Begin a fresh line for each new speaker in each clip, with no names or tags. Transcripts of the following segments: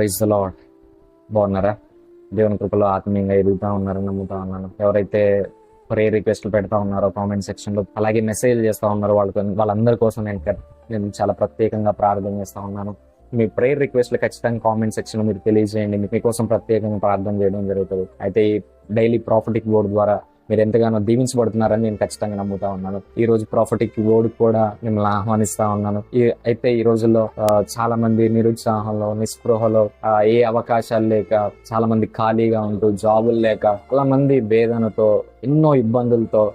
Praise lord బాగున్నారా? దేవుని కృపలో ఆత్మీయంగా ఎదుగుతా ఉన్నారని నమ్ముతా ఉన్నాను. ఎవరైతే ప్రే రిక్వెస్ట్లు పెడతా ఉన్నారో కామెంట్ సెక్షన్లో అలాగే మెసేజ్ చేస్తూ ఉన్నారో వాళ్ళకి వాళ్ళందరి కోసం నేను నేను చాలా ప్రత్యేకంగా ప్రార్థన చేస్తూ ఉన్నాను. మీ ప్రేయర్ రిక్వెస్ట్లు ఖచ్చితంగా కామెంట్ సెక్షన్లో మీరు తెలియజేయండి. మీకోసం ప్రత్యేకంగా ప్రార్థన చేయడం జరుగుతుంది. అయితే ఈ డైలీ ప్రాఫిటిక్ బోర్డు ద్వారా మీరు ఎంతగానో దీవించబడుతున్నారని నేను ఖచ్చితంగా నమ్ముతా ఉన్నాను. ఈ రోజు ప్రాఫిటిక్ బోర్డు కూడా మిమ్మల్ని ఆహ్వానిస్తా ఉన్నాను. ఈ- అయితే ఈ రోజుల్లో చాలా మంది నిరుత్సాహంలో నిస్పృహలో ఏ అవకాశాలు లేక చాలా మంది ఖాళీగా ఉంటూ జాబులు లేక చాలా మంది వేదనతో ఎన్నో ఇబ్బందులతో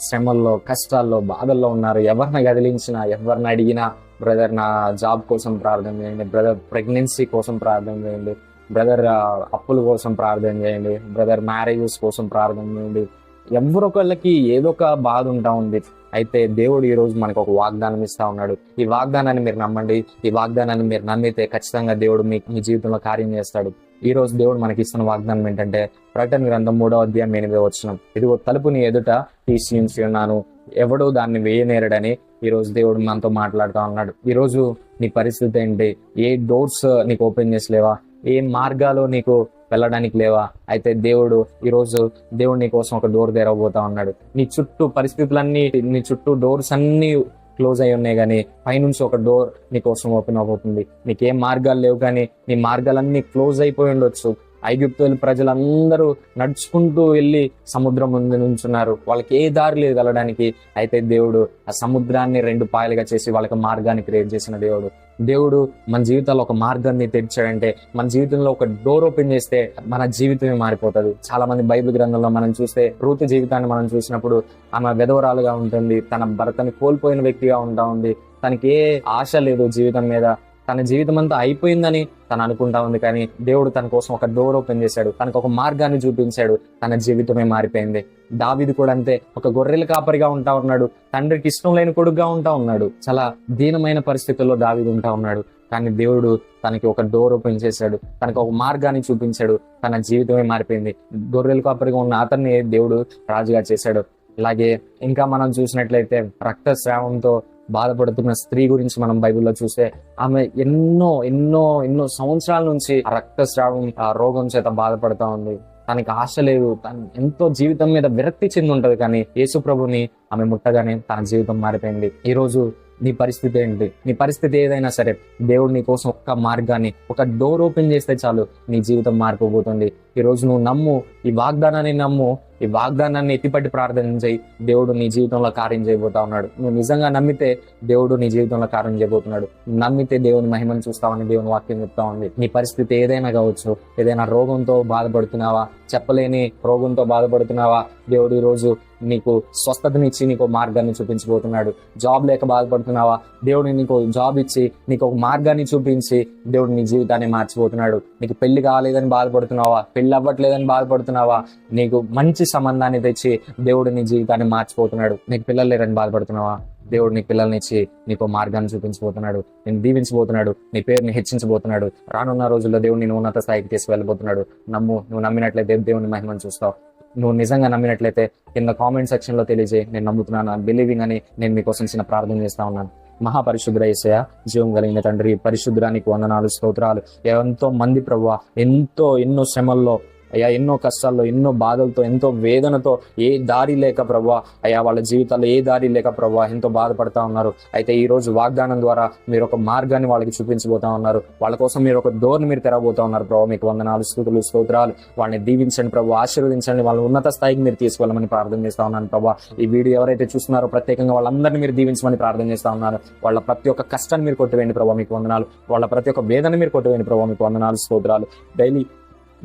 శ్రమల్లో కష్టాల్లో బాధల్లో ఉన్నారు. ఎవరిని కదిలించినా ఎవరిని అడిగినా బ్రదర్ నా జాబ్ కోసం ప్రార్థన చేయండి బ్రదర్ ప్రెగ్నెన్సీ కోసం ప్రార్థన చేయండి. బ్రదర్ అప్పుల కోసం ప్రార్థన చేయండి. బ్రదర్ మ్యారేజెస్ కోసం ప్రార్థన చేయండి. ఎవరొకళ్ళకి ఏదో ఒక బాధ ఉంటా ఉంది. అయితే దేవుడు ఈ రోజు మనకు ఒక వాగ్దానం ఇస్తా ఉన్నాడు. ఈ వాగ్దానాన్ని మీరు నమ్మండి. ఈ వాగ్దానాన్ని మీరు నమ్మితే ఖచ్చితంగా దేవుడు మీ మీ జీవితంలో కార్యం చేస్తాడు. ఈ రోజు దేవుడు మనకి ఇస్తున్న వాగ్దానం ఏంటంటే ప్రకటన గ్రంథం మూడో అధ్యాయం ఎనిమిది వచ్చిన ఇదిగో తలుపుని ఎదుట తీసి ఉన్నాను. ఎవడు దాన్ని వేయనేరడని ఈ రోజు దేవుడు మనతో మాట్లాడుతూ ఉన్నాడు. ఈ రోజు నీ పరిస్థితి ఏంటి? ఏ డోర్స్ నీకు ఓపెన్ చేసలేవా? ఏం మార్గాలు నీకు వెళ్ళడానికి లేవా? అయితే దేవుడు ఈరోజు దేవుడు నీ కోసం ఒక డోర్ తెరవబోతా ఉన్నాడు. నీ చుట్టూ పరిస్థితులన్నీ నీ చుట్టూ డోర్స్ అన్ని క్లోజ్ అయి ఉన్నాయి కానీ పైనుంచి ఒక డోర్ నీ కోసం ఓపెన్ అవబోతుంది నీకేం మార్గాలు లేవు కానీ నీ మార్గాలన్నీ క్లోజ్ అయిపోయి ఉండొచ్చు. ఐగుప్తుల ప్రజలందరూ నడుచుకుంటూ వెళ్ళి సముద్రం ముందు నుంచున్నారు. వాళ్ళకి ఏ దారి లేదు వెళ్ళడానికి. అయితే దేవుడు ఆ సముద్రాన్ని రెండు పాయలుగా చేసి వాళ్ళకి మార్గాన్ని క్రియేట్ చేసిన దేవుడు. దేవుడు మన జీవితంలో ఒక మార్గాన్ని తెరిచాడంటే మన జీవితంలో ఒక డోర్ ఓపెన్ చేస్తే మన జీవితమే మారిపోతుంది. చాలా మంది బైబిల్ గ్రంథంలో మనం చూస్తే రూతు జీవితాన్ని మనం చూసినప్పుడు ఆమె విధవరాలుగా ఉంటుంది. తన భర్తని కోల్పోయిన వ్యక్తిగా ఉంటా ఉంది. తనకి ఏ ఆశ లేదు జీవితం మీద. తన జీవితం అంతా అయిపోయిందని తను అనుకుంటా ఉంది కానీ దేవుడు తన కోసం ఒక డోర్ ఓపెన్ చేశాడు. తనకు ఒక మార్గాన్ని చూపించాడు. తన జీవితమే మారిపోయింది. దావిది కూడా అంతే. ఒక గొర్రెల కాపరిగా ఉంటా ఉన్నాడు. తండ్రికి ఇష్టం లేని కొడుకుగా ఉంటా ఉన్నాడు. చాలా దీనమైన పరిస్థితుల్లో దావిది ఉంటా ఉన్నాడు. కానీ దేవుడు తనకి ఒక డోర్ ఓపెన్ చేశాడు. తనకు ఒక మార్గాన్ని చూపించాడు. తన జీవితమే మారిపోయింది. గొర్రెల కాపరిగా ఉన్న అతన్ని దేవుడు రాజుగా చేశాడు. అలాగే ఇంకా మనం చూసినట్లయితే రక్తస్రావంతో బాధపడుతున్న స్త్రీ గురించి మనం బైబిల్లో చూస్తే ఆమె ఎన్నో ఎన్నో ఎన్నో సంవత్సరాల నుంచి రక్తస్రావం ఆ రోగం చేత బాధపడుతూ ఉంది. తనకి ఆశ లేదు. తను ఎంతో జీవితం మీద విరక్తి చెంది ఉంటది కానీ యేసు ప్రభుని ఆమె ముట్టగానే తన జీవితం మారిపోయింది. ఈ రోజు నీ పరిస్థితి ఏంటి? నీ పరిస్థితి ఏదైనా సరే దేవుడు నీ కోసం ఒక్క మార్గాన్ని ఒక డోర్ ఓపెన్ చేస్తే చాలు నీ జీవితం మారిపోబోతుంది. ఈ రోజు నువ్వు నమ్ము ఈ వాగ్దానాన్ని నమ్ము ఈ వాగ్దానాన్ని ఎత్తిపట్టి ప్రార్థన చేయి. దేవుడు నీ జీవితంలో కార్యం చేయబోతా ఉన్నాడు. నువ్వు నిజంగా నమ్మితే దేవుడు నీ జీవితంలో కార్యం చేయబోతున్నాడు. నమ్మితే దేవుని మహిమను చూస్తావని దేవుని వాక్యం చెప్తా ఉంది. నీ పరిస్థితి ఏదైనా కావచ్చు ఏదైనా రోగంతో బాధపడుతున్నావా చెప్పలేని రోగంతో బాధపడుతున్నావా దేవుడు ఈరోజు రోజు నీకు స్వస్థతనిచ్చి నీకు మార్గాన్ని చూపించబోతున్నాడు. జాబ్ లేక బాధపడుతున్నావా దేవుడు నీకు జాబ్ ఇచ్చి నీకు ఒక మార్గాన్ని చూపించి దేవుడు నీ జీవితాన్ని మార్చిపోతున్నాడు. నీకు పెళ్ళి కాలేదని బాధపడుతున్నావా పెళ్ళి అవ్వట్లేదని బాధపడుతున్నావా నీకు మంచి సంబంధాన్ని తెచ్చి దేవుడు నీ జీవితాన్ని మార్చిపోతున్నాడు. నీకు పిల్లలు లేరని బాధపడుతున్నావా? దేవుడు నీ పిల్లల్ని ఇచ్చి నీకు మార్గాన్ని చూపించబోతున్నాడు. నేను దీవించబోతున్నాడు. నీ పేరుని హెచ్చించబోతున్నాడు. రానున్న రోజుల్లో దేవుడు నేను ఉన్నత స్థాయికి తీసుకువెళ్ళబోతున్నాడు. నమ్ము నువ్వు నమ్మినట్లయితే దేవుని మహిమను చూస్తావు. నువ్వు నిజంగా నమ్మినట్లయితే కింద కామెంట్ సెక్షన్లో తెలియజేయి. నేను నమ్ముతున్నాను. బిలీవింగ్ అని నేను మీకోసం చిన్న ప్రార్థన చేస్తా ఉన్నాను. మహాపరిశుద్ర ఏసయ జీవం కలిగిన తండ్రి పరిశుద్రానికి వందనాలు స్తోత్రాలు. ఎంతో మంది ప్రభు ఎంతో ఎన్నో శ్రమల్లో అయ్యా ఎన్నో కష్టాల్లో ఎన్నో బాధలతో ఎంతో వేదనతో ఏ దారి లేక ప్రభా అయ్యా వాళ్ళ జీవితాల్లో ఏ దారి లేక ప్రభా ఎంతో బాధపడతా ఉన్నారు. అయితే ఈ రోజు వాగ్దానం ద్వారా మీరు ఒక మార్గాన్ని వాళ్ళకి చూపించబోతా ఉన్నారు. వాళ్ళ కోసం మీరు ఒక డోర్ని మీరు తెరవబోతా ఉన్నారు. ప్రభావ మీకు వందనాలు స్థుతులు స్తోత్రాలు. వాళ్ళని దీవించండి ప్రభు ఆశీర్వదించండి. వాళ్ళని ఉన్నత స్థాయికి మీరు తీసుకెళ్ళమని ప్రార్థన చేస్తా ఉన్నాను ప్రభా ఈ వీడియో ఎవరైతే చూస్తున్నారో ప్రత్యేకంగా వాళ్ళందరినీ మీరు దీవించమని ప్రార్థన చేస్తా ఉన్నారు. వాళ్ళ ప్రతి ఒక్క కష్టాన్ని మీరు కొట్టివేయండి ప్రభావ మీకు వందనాలు. వాళ్ళ ప్రతి ఒక్క వేదన మీరు కొట్టివేయండి ప్రభావ మీకు వందనాలు స్తోత్రాలు. డైలీ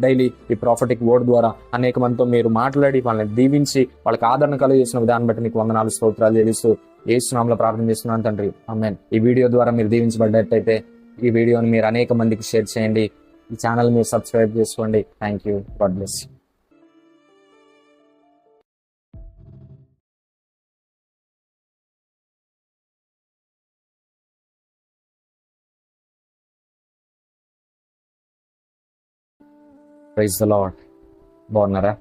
డైలీ ఈ ప్రాఫిటిక్ వర్డ్ ద్వారా అనేక మందితో మీరు మాట్లాడి వాళ్ళని దీవించి వాళ్ళకి ఆదరణ కలిగేసిన విధానం బట్టి మీకు వందనాలు స్తోత్రాలు తెలుస్తూ ఏ సునామలో ప్రార్థన చేస్తున్నాను తండ్రి. అమ్మేన్ ఈ వీడియో ద్వారా మీరు దీవించబడ్డట్టయితే ఈ వీడియోని మీరు అనేక మందికి షేర్ చేయండి. ఈ ఛానల్ మీరు సబ్స్క్రైబ్ చేసుకోండి. Thank you God bless praise the lord బాగున్నారా?